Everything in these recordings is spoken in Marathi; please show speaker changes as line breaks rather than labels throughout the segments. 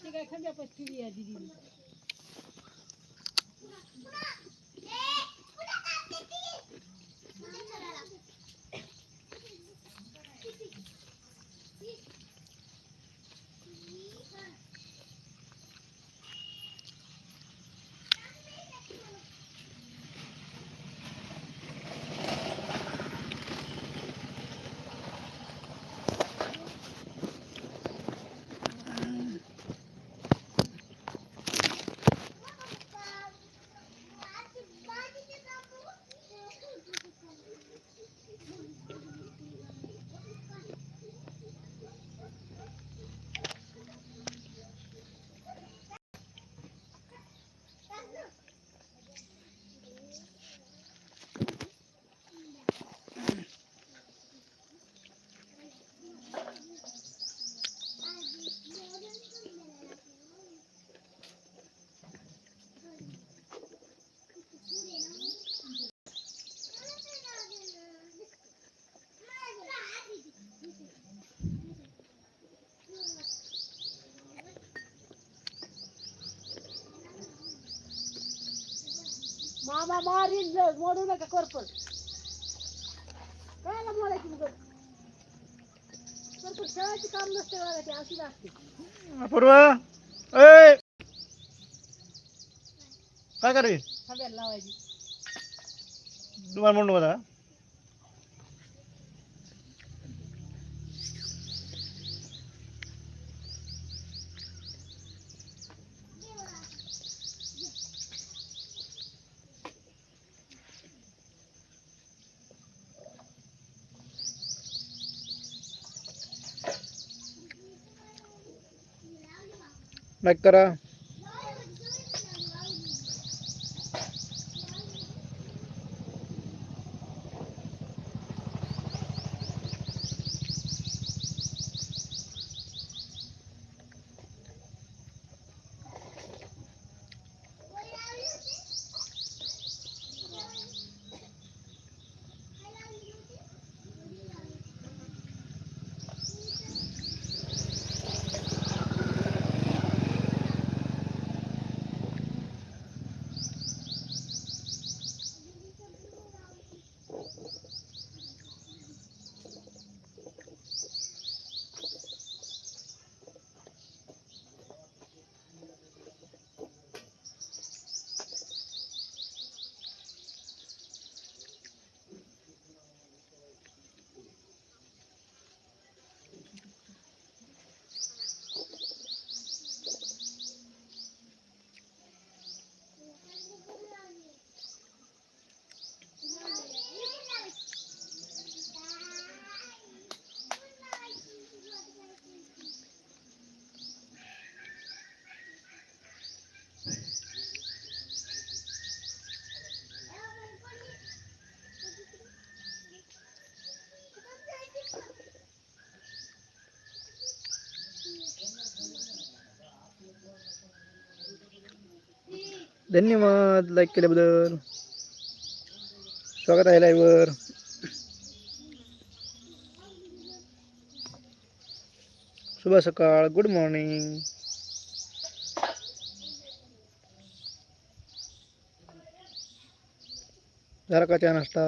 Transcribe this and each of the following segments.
ती काय खंड्यापाशी ठेवली आहे दिदी. मामा मारीन जर मोडू नका कोरफड कायला मोडायची मग? कोरफड खेळायची काम नसते बघा ते अशी असते
अपूर्व. ए काय करे
खांद्याला लावायची.
तुम्हाला म्हणू नका लाईक करा धन्यवाद लाईक केल्याबद्दल. स्वागत आहे लाईव्हवर शुभ सकाळ गुड मॉर्निंग झाला का चहा नाश्ता?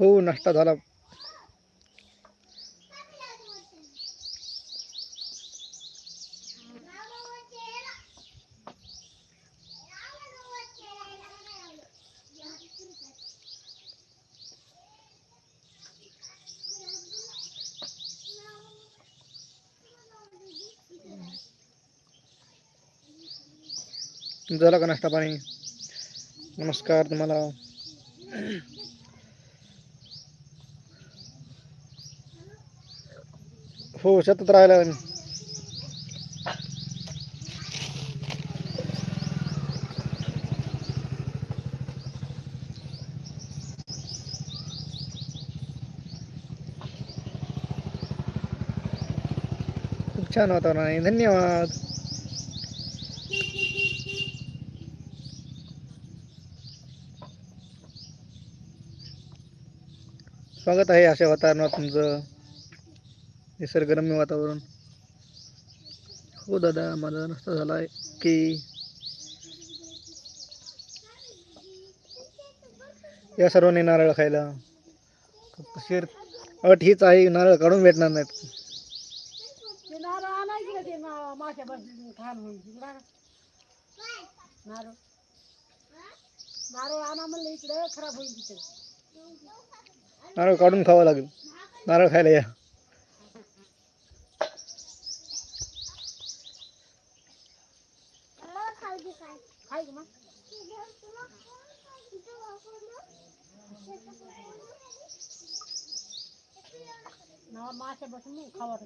हो नाश्ता झाला. झाला का नाश्ता पाणी? नमस्कार तुम्हाला. हो शेतात राहिला मी खूप
छान वातावरण आहे. धन्यवाद. स्वागत आहे अशा वातावरणात तुमचं. निसर्गरम्य वातावरण. हो दादा माझा नाश्ता झाला आहे की? या सर्वांनी नारळ खायला. शेर अट हीच आहे नारळ काढून भेटणार नाहीत.
नारळ
काढून खावं लागेल. नारळ खायला या.
मग ना? माश्या बसून खावा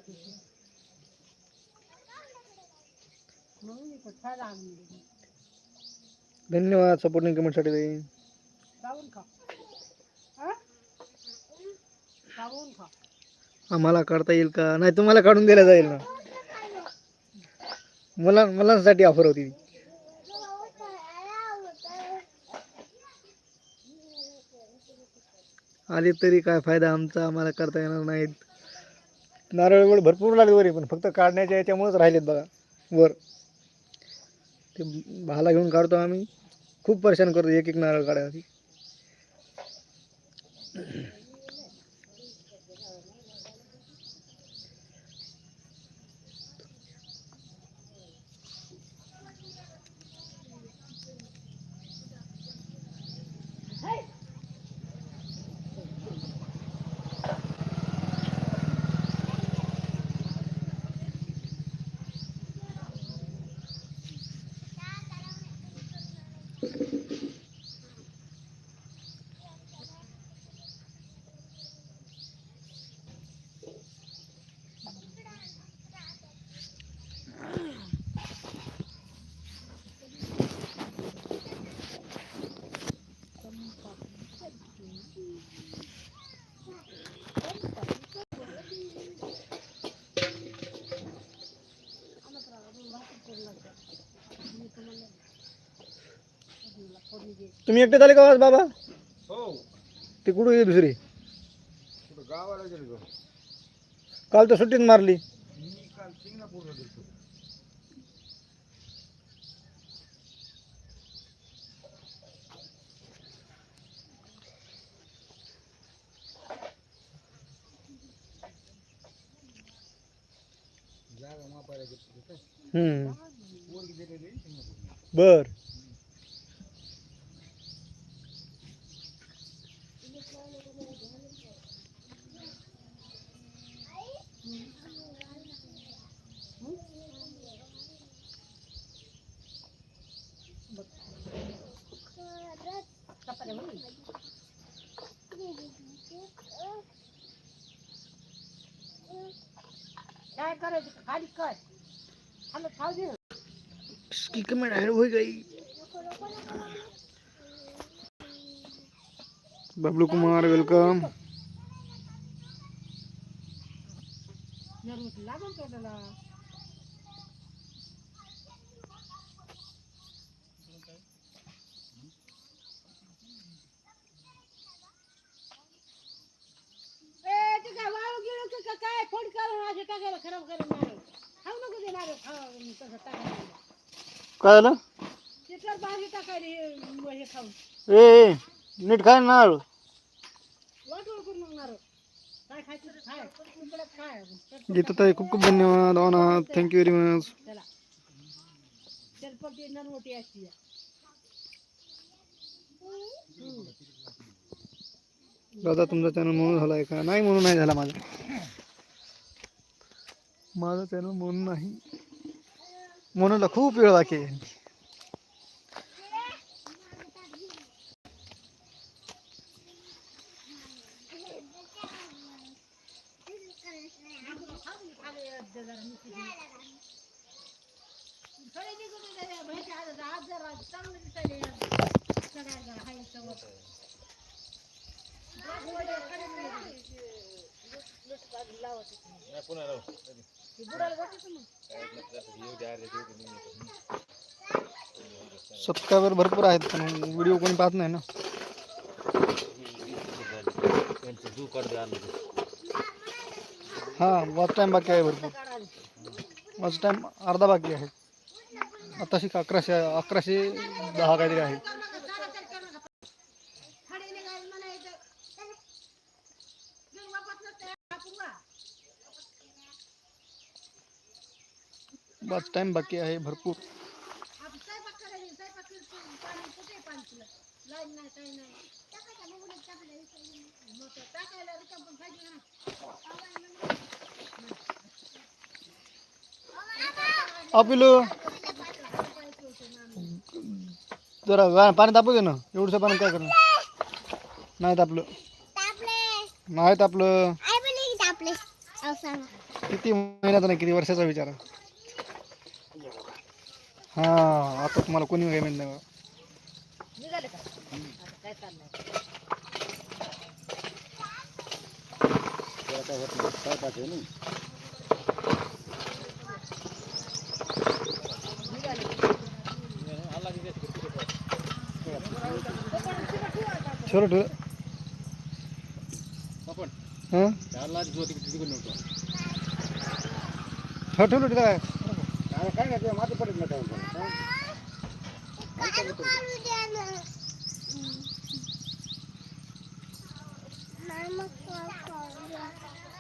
म्हणून.
धन्यवाद सपोर्टिंग कमेंटसाठी ताई.
जाऊन खा. हा? जाऊन खा.
आम्हाला काढता येईल का? नाही तुम्हाला काढून दिला जाईल ना. मुला मुलांसाठी ऑफर होती ती. आले तरी काय फायदा आमचा? आम्हाला करता येणार नाहीत. नारळ एवढे भरपूर लागले वरी पण फक्त काढण्याच्या याच्यामुळेच राहिलेत बघा. वर. ते भाला घेऊन काढतो आम्ही. खूप परेशान करतो एक एक नारळ काढायसाठी तुम्ही एकटे झाले का आज बाबा।
हो
ते कुठं गेली दुसरी?
कुठं गावाला गेलो
काल तर सुट्टीत मारली.
मी काल गेलो
हम्म. बर. इसकी कमेंट ऐड हो गई. बबलू कुमार वेलकम
काय काय? करून टाकायला खराब करून खाऊ नको तसं टाकायला.
काय झालं?
ते तर भाजी टाकायला हे खाऊन.
ए ए, नीट खाय ना नारळ.
वाटोळ करून मग नारळ काय खायचं ते खाय इकडे खाय
गीता ताई खूप खूप धन्यवाद. अनाथ थँक्यू व्हेरी मच दादा तुमचा चॅनल म्हणून झालाय का? नाही म्हणून नाही झाला माझा. माझा चॅनल म्हणून नाही. म्हणूनला खूप वेळ बाकी आहे.
पुन्हा
सबस्क्रायबर भरपूर आहेत पण व्हिडिओ कोणी पाहत नाही ना. हां वॉच टाईम बाकी आहे भरपूर. वॉच टाईम अर्धा बाकी आहे. आताशी अकराशे अकराशे दहा काहीतरी आहे.
टाकायला रिकाम पण पाहिजे ना
अपिलू जरा पाणी तापू दे ना. एवढंसं पाणी काय करणार? नाही तापलं. नाही तापलं. किती महिन्याचा नाही किती वर्षाचा विचार आहे. हा आता तुम्हाला कोणी काही माहीत नाही बघा.
निघाले का आता काय चाललंय
त्याला काय होत नाही स्वयंपाक आहे ना
छोरं ठेव
आपण
हां
त्याला ज्योती किती तिकडे नव्हतं
हो ठेवलं तिथं काय
काय नाही पडत नाही.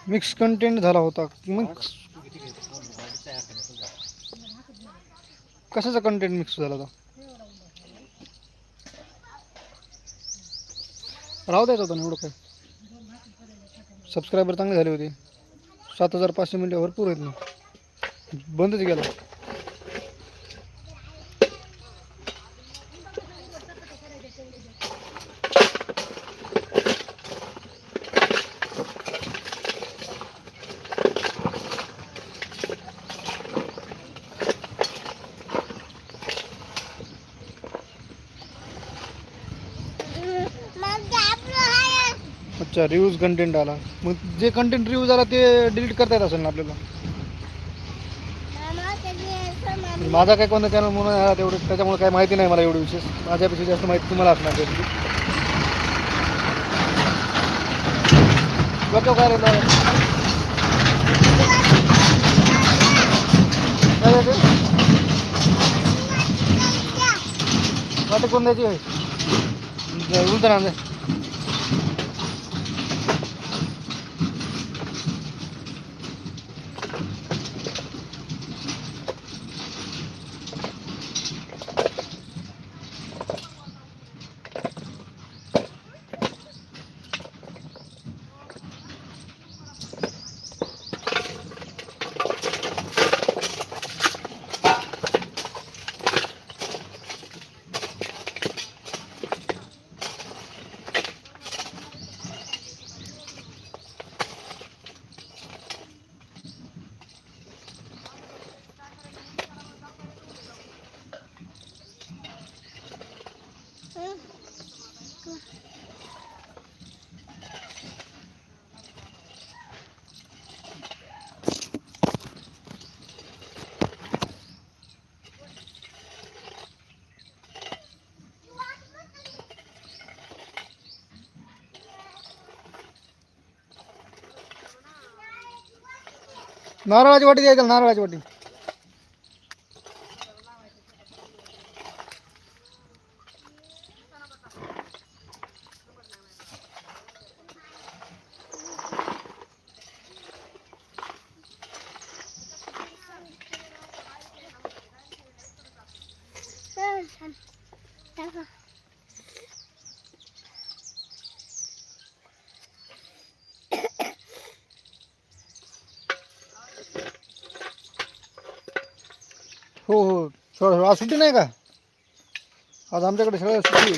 मिक्स कंटेंट झाला होता. मिक्स कशाचा कंटेंट मिक्स झाला होता? राहू द्यायचं होतं ना एवढं काय? सबस्क्रायबर चांगले झाले होते. सात हजार पाचशे मिनिटं भरपूर आहेत ना. बंदच गेला. रिव्ह्यूज कंटेंट आला. मग जे कंटेंट रिव्ह्यूज आला ते डिलीट करता येत असेल ना आपल्याला? माझा काय कोणता चॅनल म्हणून आला तेवढं त्याच्यामुळे काय माहिती नाही मला एवढं विशेष. माझ्यापेक्षा जास्त माहिती तुम्हाला असणार त्याची बघतो काय रे दादा? काय? वाटे कोण द्यायची? आहे उलट ना नारळाची वाटी द्यायचं नारळाची वाटी नाही का आज आमच्याकडे सगळं सुट्टी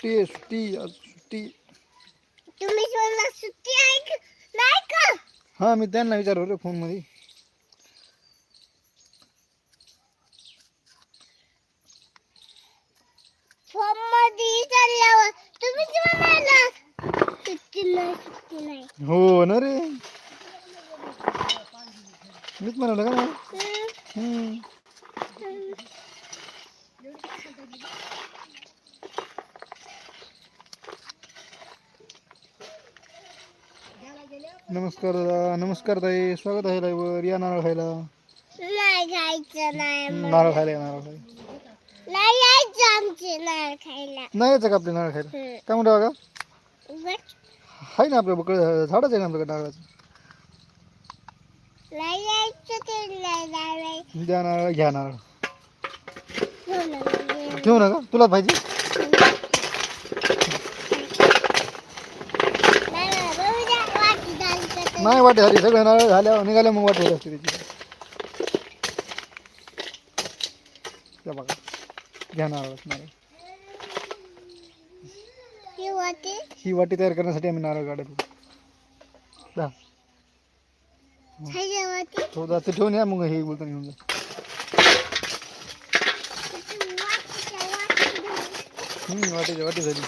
सुट्टी
सुट्टी आज सुट्टी
तुम्ही सुट्टी आहे का
हाँ मी त्यांना विचारलं रे फोनमध्ये
फॉर्म
नमस्कार दादा नमस्कार ताई. स्वागत आहे लाईव्हवर या नारळ खायला.
नाही जायचं नाही.
नारळ खायला या नारळ खायला.
नाही यायचं आमचे नाळ खायला.
नाही यायचं का आपले नारळ खायला. काय म्हणतो बघा
उगाच.
आहे ना आपल्या बकडे झाडच आहे ना आपल्याकडे नारळाचं?
नाही यायचं ते नाही जायचं.
द्या नारळ घ्या नारळ.
हो ना, म्हणजे.
घेऊ नका? तुला पाहिजे
नाही, नाही, बघू द्या, वाटी झाली का ते.
नाही वाटे झाली सगळे नारळ झाल्या निघाल्या मग वाटे असते त्याची. त्या बघा घ्या नारळ नारळ
ही वाटी?
ही तयार करण्यासाठी आम्ही नारळ काढत होतो. दा
ह्याच्या वाटी?
तो दा ते ठेवून या मग हे बोलताना घेऊन जा.
वाटी.
वाटी झाली.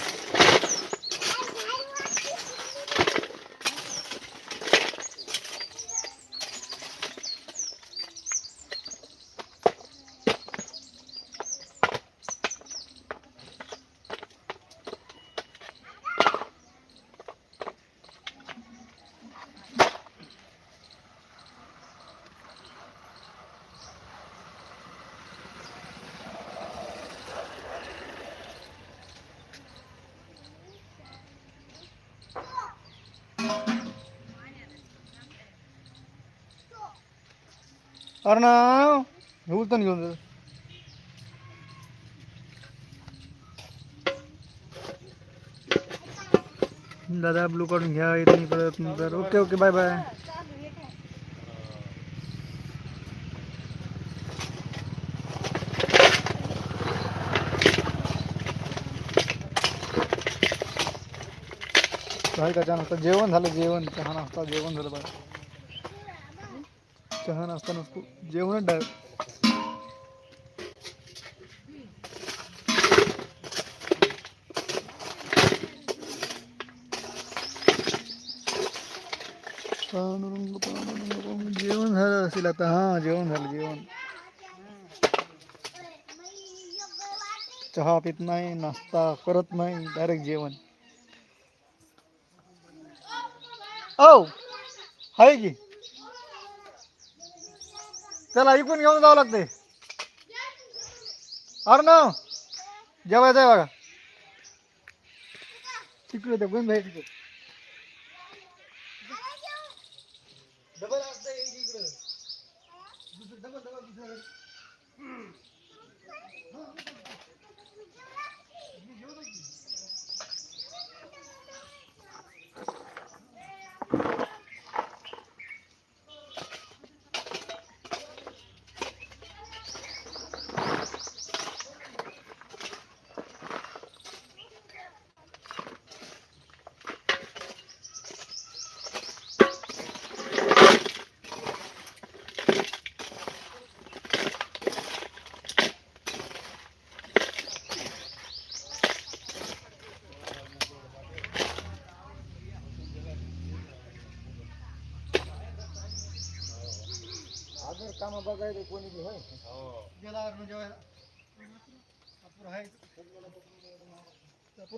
अरे ना हे बोलताना घेऊन जा दादा ब्लू काढून घ्या येत नाही परत नंतर ओके ओके बाय बाय काय का चहा नाश्ता जेवण झालं जेवण. चहा नाश्ता जेवण झालं बाय चहा जेवणच डायरेक्ट पांडुरंग पांडुरंग जेवण झालं असेल आता हा जेवण झालं जेवण चहा पित नाही नाश्ता करत नाही डायरेक्ट जेवण औ आहे की? त्याला इकून घेऊन जावं लागते अरे ना जेवायचं आहे बघा. तिकडे ते गुण भाई तिकडे.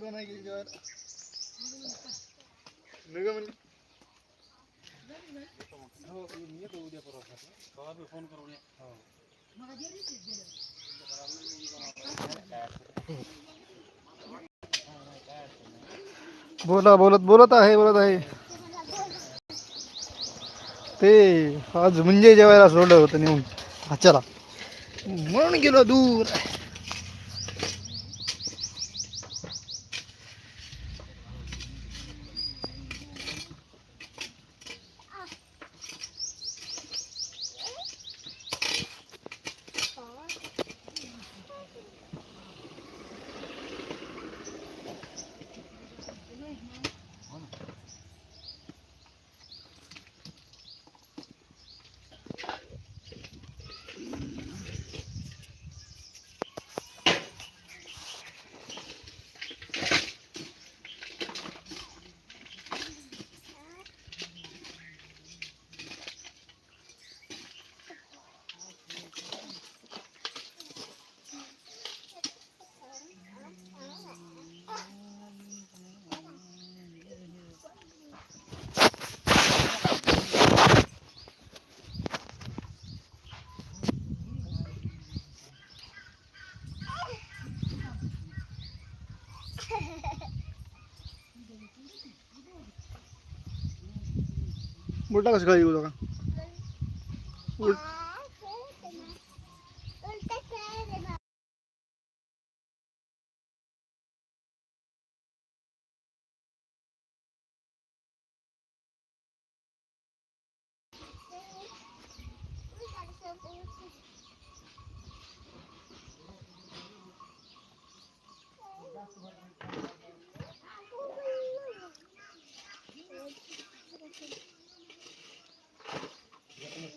नाही गेली जेवायला निघ म्हणली
हो। मी येतो उद्या परवा कवा बी फोन करून ये
बोला बोलत बोलत आहे बोलत आहे। ते आज म्हणजे जेवायला सोडलं होतं नेऊन. चला. म्हणून गेलो दूर.
उलटा कसं खाली गेलो का